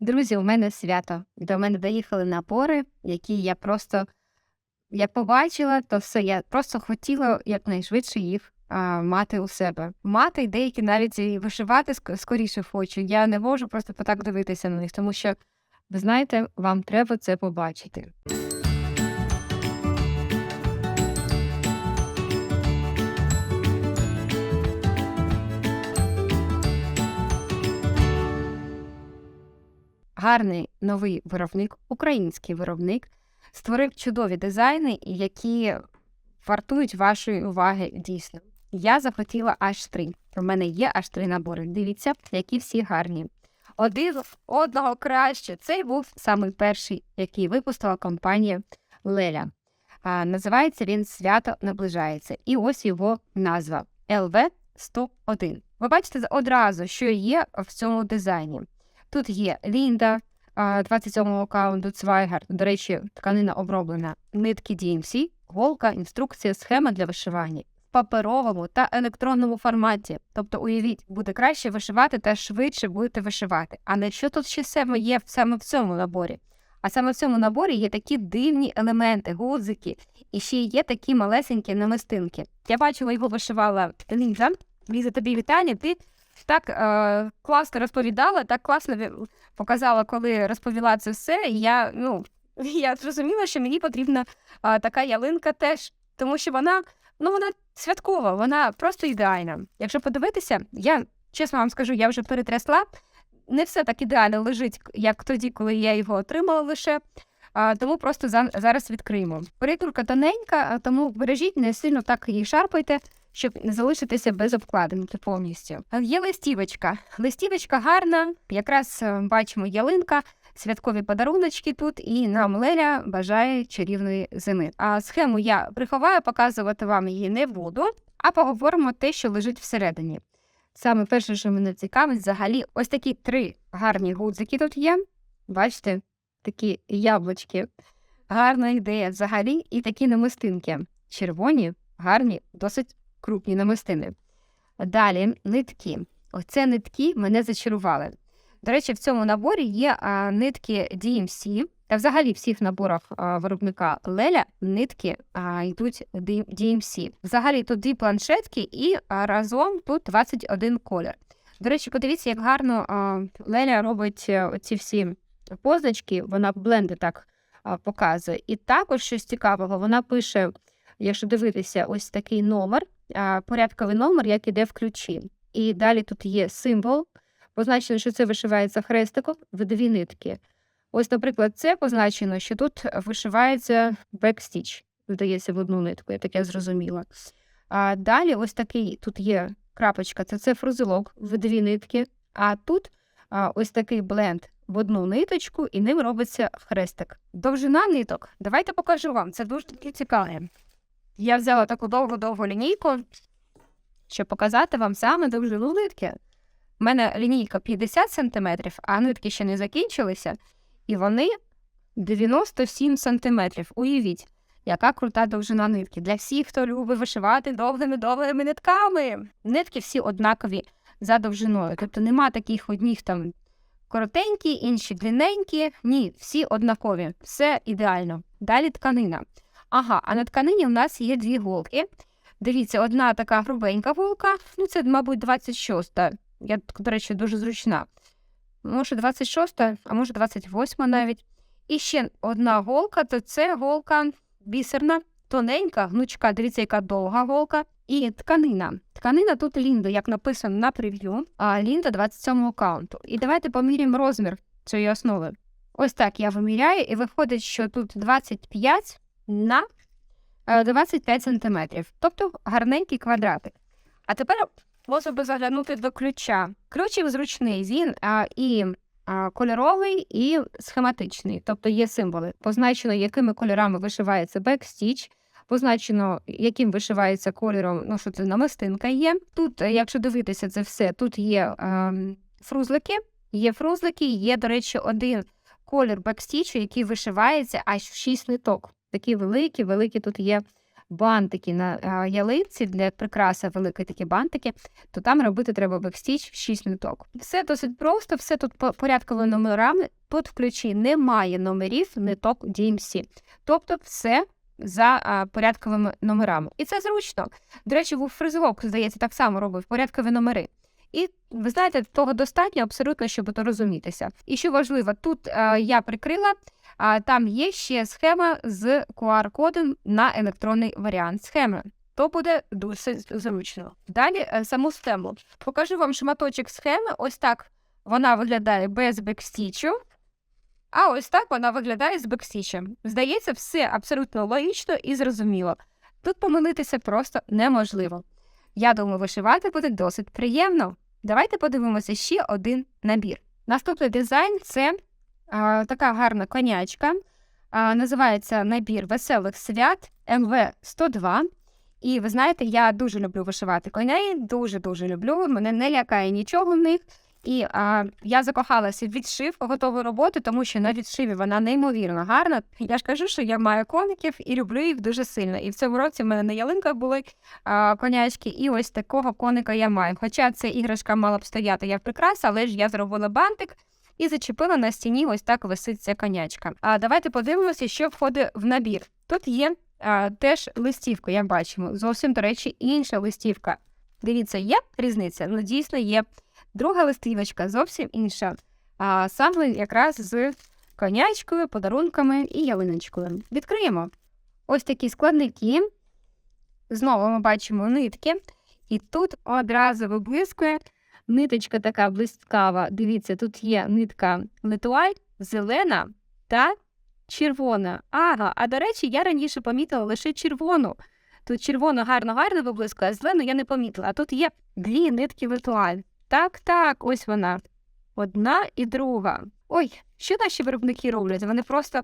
Друзі, у мене свято. До мене доїхали напори, які я просто як побачила, то все, я просто хотіла якнайшвидше їх а, мати у себе. Мати і деякі навіть вишивати скоріше хочу. Я не можу просто так дивитися на них, тому що, ви знаєте, вам треба це побачити. Гарний новий виробник, український виробник, створив чудові дизайни, які вартують вашої уваги дійсно. Я захотіла аж три. У мене є аж три набори. Дивіться, які всі гарні. Один одного краще. Цей був самий перший, який випустила компанія Леля. А, називається він Свято наближається. І ось його назва ЛВ 101. Ви бачите одразу, що є в цьому дизайні. Тут є Лінда, 27-го каунту Цвайгар, до речі, тканина оброблена, нитки DMC, голка, інструкція, схема для вишивання в паперовому та електронному форматі. Тобто, уявіть, буде краще вишивати та швидше будете вишивати. А не що тут ще саме є саме в цьому наборі? А саме в цьому наборі є такі дивні елементи, гудзики, і ще є такі малесенькі намистинки. Я бачила, його вишивала Ліза. Ліза, тобі вітання. Ти так е, класно розповідала, так класно показала, коли розповіла це все. І я, ну, я зрозуміла, що мені потрібна е, така ялинка теж, тому що вона, ну, вона святкова, вона просто ідеальна. Якщо подивитися, я чесно вам скажу, я вже перетрясла. Не все так ідеально лежить, як тоді, коли я його отримала лише. А, тому просто за, зараз відкриємо. Перекрутка тоненька, тому бережіть, не сильно так її шарпайте, щоб не залишитися без обкладинки повністю. Є листівочка. Листівочка гарна, якраз е, бачимо ялинка, святкові подаруночки тут, і нам Леля бажає чарівної зими. А схему я приховаю, показувати вам її не буду, а поговоримо те, що лежить всередині. Саме перше, що мене цікавить, взагалі, ось такі три гарні гудзики тут є. Бачите, такі яблучки. Гарна ідея взагалі, і такі намистинки. Червоні, гарні, досить крупні намистини. Далі нитки. Оце нитки мене зачарували. До речі, в цьому наборі є а, нитки DMC, та взагалі всіх наборах а, виробника Леля нитки а, йдуть DMC. Взагалі тут дві планшетки і а, разом тут 21 колір. До речі, подивіться, як гарно а, Леля робить е, оці всі позначки, вона бленди так а, показує. І також щось цікавого, вона пише, якщо дивитися, ось такий номер, порядковий номер, як іде в ключі. І далі тут є символ, позначено, що це вишивається хрестиком в дві нитки. Ось, наприклад, це позначено, що тут вишивається бекстіч, здається, в одну нитку, я таке зрозуміла. А далі ось такий тут є крапочка, це, це фрузелок в дві нитки, а тут а, ось такий бленд в одну ниточку, і ним робиться хрестик. Довжина ниток. Давайте покажу вам. Це дуже таки цікаве. Я взяла таку довгу-довгу лінійку, щоб показати вам саме довжину нитки. У мене лінійка 50 см, а нитки ще не закінчилися, і вони 97 см. Уявіть, яка крута довжина нитки. Для всіх, хто любить вишивати довгими-довгими нитками. Нитки всі однакові за довжиною. Тобто нема таких одних там коротенькі, інші длинненькі. Ні, всі однакові. Все ідеально. Далі тканина. Ага, а на тканині у нас є дві голки. Дивіться, одна така грубенька голка, ну це, мабуть, 26-та. Я, до речі, дуже зручна. Може, 26, а може 28-та навіть. І ще одна голка, то це голка бісерна, тоненька, гнучка. Дивіться, яка довга голка. І тканина. Тканина тут Лінда, як написано на прев'ю, а Лінда 27-го каунту. І давайте поміряємо розмір цієї основи. Ось так я виміряю, і виходить, що тут 25 на е, 25 сантиметрів. Тобто гарненький квадратик. А тепер можна би заглянути до ключа. Ключик зручний, він а, і а, кольоровий, і схематичний. Тобто є символи. Позначено, якими кольорами вишивається бекстіч, позначено, яким вишивається кольором, ну що це намистинка є. Тут, е, якщо дивитися це все, тут є ем, фрузлики, є фрузлики, є, до речі, один колір бекстічу, який вишивається аж в 6 ниток. Такі великі, великі тут є бантики на ялинці для прикраси великі такі бантики, то там робити треба бекстіч 6 ниток. Все досить просто, все тут по порядковими номерами. Тут в ключі немає номерів ниток DMC. Тобто все за а, порядковими номерами. І це зручно. До речі, в фризовок, здається, так само робив порядкові номери. І ви знаєте, того достатньо абсолютно, щоб розумітися. І що важливо, тут а, я прикрила, а там є ще схема з QR-кодом на електронний варіант схеми. То буде досить зручно. Далі е, саму схему. Покажу вам шматочок схеми. Ось так вона виглядає без бекстічу. А ось так вона виглядає з бекстічем. Здається, все абсолютно логічно і зрозуміло. Тут помилитися просто неможливо. Я думаю, вишивати буде досить приємно. Давайте подивимося ще один набір. Наступний дизайн це а, така гарна конячка. А, називається набір веселих свят МВ-102. І ви знаєте, я дуже люблю вишивати коней, дуже-дуже люблю. Мене не лякає нічого в них. І а, я закохалася в відшив готової роботи, тому що на відшиві вона неймовірно гарна. Я ж кажу, що я маю коників і люблю їх дуже сильно. І в цьому році в мене на ялинках були а, конячки, і ось такого коника я маю. Хоча ця іграшка мала б стояти як прикраса, але ж я зробила бантик і зачепила на стіні, ось так висить ця конячка. А давайте подивимося, що входить в набір. Тут є а, теж листівка, як бачимо. Зовсім, до речі, інша листівка. Дивіться, є різниця? Ну, дійсно є. Друга листівочка зовсім інша. А саме якраз з конячкою, подарунками і ялиночкою. Відкриємо. Ось такі складники. Знову ми бачимо нитки. І тут одразу виблискує ниточка така блискава. Дивіться, тут є нитка литуаль, зелена та червона. Ага, а до речі, я раніше помітила лише червону. Тут червоно гарно-гарно виблискує, а зелену я не помітила. А тут є дві нитки литуаль. Так, так, ось вона. Одна і друга. Ой, що наші виробники роблять? Вони просто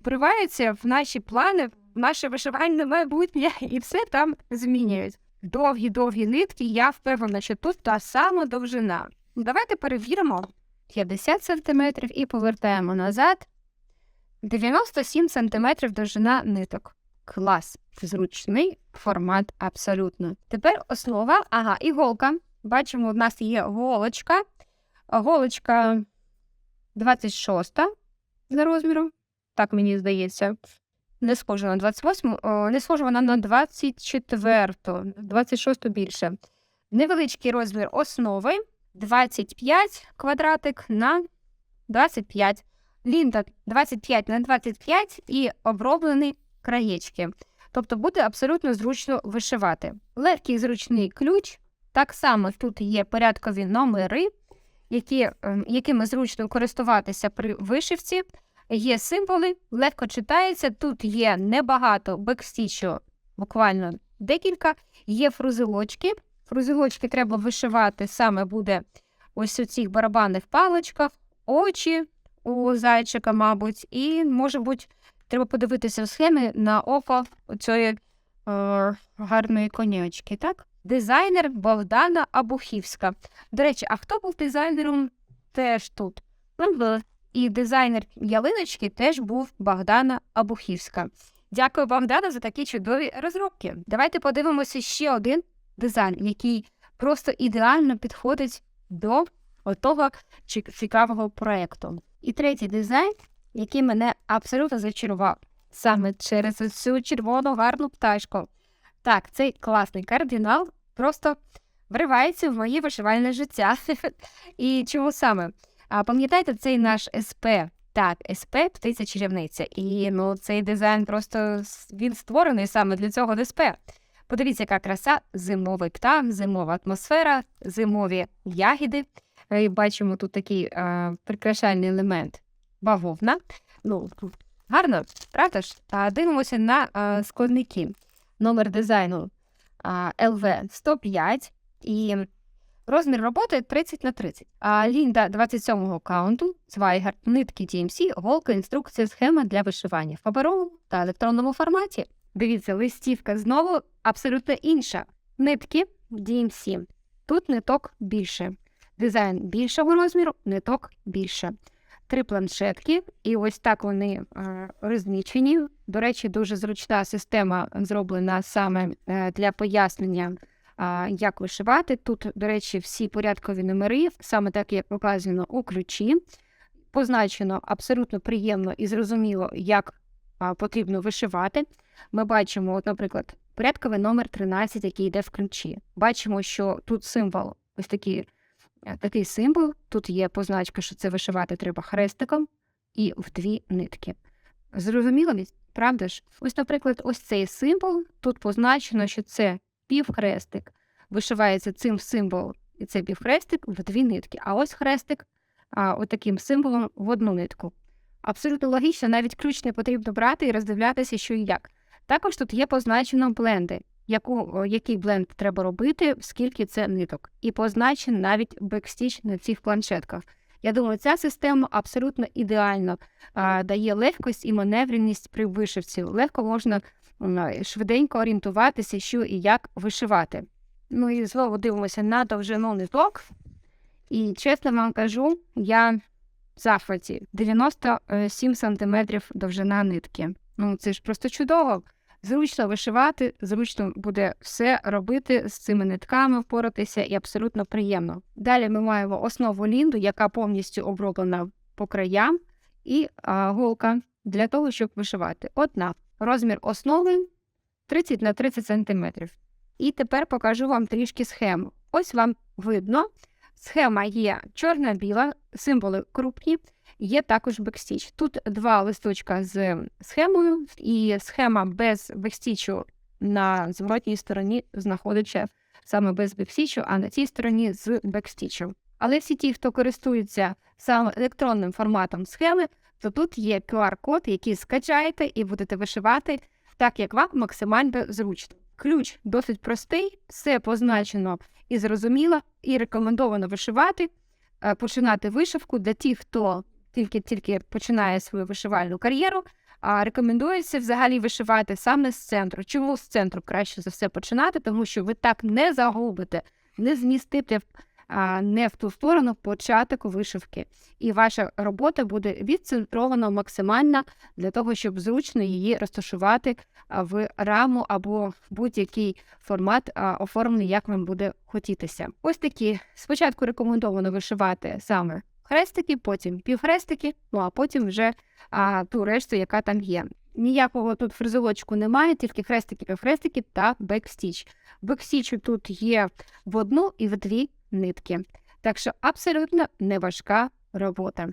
вриваються в наші плани, в наше вишивальне майбутнє і все там змінюють. Довгі-довгі нитки, я впевнена, що тут та сама довжина. Давайте перевіримо 50 см і повертаємо назад. 97 см довжина ниток. Клас. Зручний формат абсолютно. Тепер основа, ага, іголка. Бачимо, у нас є голочка. Голочка 26 за розміром. Так мені здається. Не схожа на 28, о, не схожа вона на 24, 26 більше. Невеличкий розмір основи 25 квадратик на 25. Лінта 25 на 25 і оброблені краєчки. Тобто буде абсолютно зручно вишивати. Легкий зручний ключ. Так само тут є порядкові номери, які, ем, якими зручно користуватися при вишивці. Є символи, легко читається. Тут є небагато бекстічу, буквально декілька. Є фрузилочки. Фрузилочки треба вишивати саме буде ось у цих барабанних паличках, очі у зайчика, мабуть, і, може бути, треба подивитися в схемі на око цієї е, гарної конячки. так? Дизайнер Богдана Абухівська. До речі, а хто був дизайнером теж тут? І дизайнер ялиночки теж був Богдана Абухівська. Дякую Богдану за такі чудові розробки. Давайте подивимося ще один дизайн, який просто ідеально підходить до того цікавого проєкту. І третій дизайн, який мене абсолютно зачарував саме через цю червону гарну пташку. Так, цей класний кардинал просто вривається в моє вишивальне життя. І чому саме? А пам'ятаєте цей наш СП? Так, СП птиця чарівниця. І ну, цей дизайн просто він створений саме для цього СП. Подивіться, яка краса, зимовий птах, зимова атмосфера, зимові ягіди. І бачимо тут такий а, прикрашальний елемент бавовна. Ну, Гарно, правда ж? А дивимося на а, складники. Номер дизайну LV 105 і розмір роботи 30 на 30. А лінда 27-го каунту, Zweiger, нитки TMC, голка, інструкція, схема для вишивання в паперовому та електронному форматі. Дивіться, листівка знову абсолютно інша. Нитки DMC. Тут ниток більше. Дизайн більшого розміру, ниток більше. Три планшетки, і ось так вони е, розмічені. До речі, дуже зручна система зроблена саме е, для пояснення, як вишивати. Тут, до речі, всі порядкові номери, саме так як показано у ключі. Позначено абсолютно приємно і зрозуміло, як потрібно вишивати. Ми бачимо, от, наприклад, порядковий номер 13, який йде в ключі. Бачимо, що тут символ, ось такий, такий символ. Тут є позначка, що це вишивати треба хрестиком і в дві нитки. Зрозуміло, правда ж? Ось, наприклад, ось цей символ. Тут позначено, що це півхрестик. Вишивається цим символом, і це півхрестик в дві нитки. А ось хрестик а, отаким символом в одну нитку. Абсолютно логічно, навіть ключ не потрібно брати і роздивлятися, що і як. Також тут є позначено бленди, яку, який бленд треба робити, скільки це ниток, і позначений навіть бекстіч на цих планшетках. Я думаю, ця система абсолютно ідеально а, дає легкость і маневреність при вишивці. Легко можна м, швиденько орієнтуватися, що і як вишивати. Ну і знову дивимося на довжину ниток. І чесно вам кажу, я в захваті 97 сантиметрів довжина нитки. Ну це ж просто чудово. Зручно вишивати, зручно буде все робити з цими нитками, впоратися і абсолютно приємно. Далі ми маємо основу лінду, яка повністю оброблена по краям, і а, голка для того, щоб вишивати. Одна розмір основи 30 на 30 сантиметрів. І тепер покажу вам трішки схему. Ось вам видно, схема є чорна-біла, символи крупні, є також бекстіч. Тут два листочка з схемою, і схема без бекстічу на зворотній стороні знаходиться саме без бекстічу, а на цій стороні з бекстічем. Але всі ті, хто користується саме електронним форматом схеми, то тут є QR-код, який скачаєте і будете вишивати так, як вам максимально зручно. Ключ досить простий, все позначено і зрозуміло, і рекомендовано вишивати, е, починати вишивку для тих, хто тільки-тільки починає свою вишивальну кар'єру. А рекомендується взагалі вишивати саме з центру. Чому з центру краще за все починати? Тому що ви так не загубите, не змістите а, не в ту сторону початок вишивки. І ваша робота буде відцентрована максимально для того, щоб зручно її розташувати в раму або будь-який формат а, оформлений, як вам буде хотітися. Ось такі спочатку рекомендовано вишивати саме хрестики, потім півхрестики, ну а потім вже а, ту решту, яка там є. Ніякого тут фризолочку немає, тільки хрестики, півхрестики та бекстіч. Бекстічу тут є в одну і в дві нитки. Так що абсолютно не важка робота.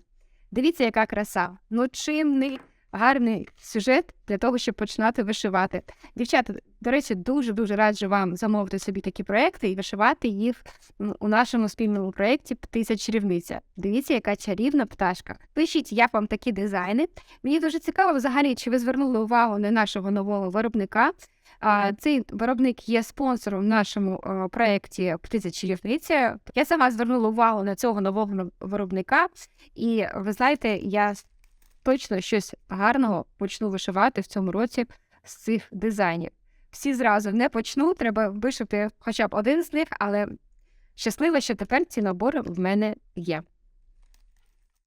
Дивіться, яка краса. Ну чим не гарний сюжет для того, щоб починати вишивати. Дівчата, до речі, дуже-дуже раджу вам замовити собі такі проекти і вишивати їх у нашому спільному проєкті Птиця чарівниця. Дивіться, яка чарівна пташка. Пишіть, як вам такі дизайни. Мені дуже цікаво, взагалі, чи ви звернули увагу на нашого нового виробника. Цей виробник є спонсором в нашому проєкті Птиця чарівниця. Я сама звернула увагу на цього нового виробника, і ви знаєте, я точно щось гарного почну вишивати в цьому році з цих дизайнів. Всі зразу не почну, треба вишити хоча б один з них, але щаслива, що тепер ці набори в мене є.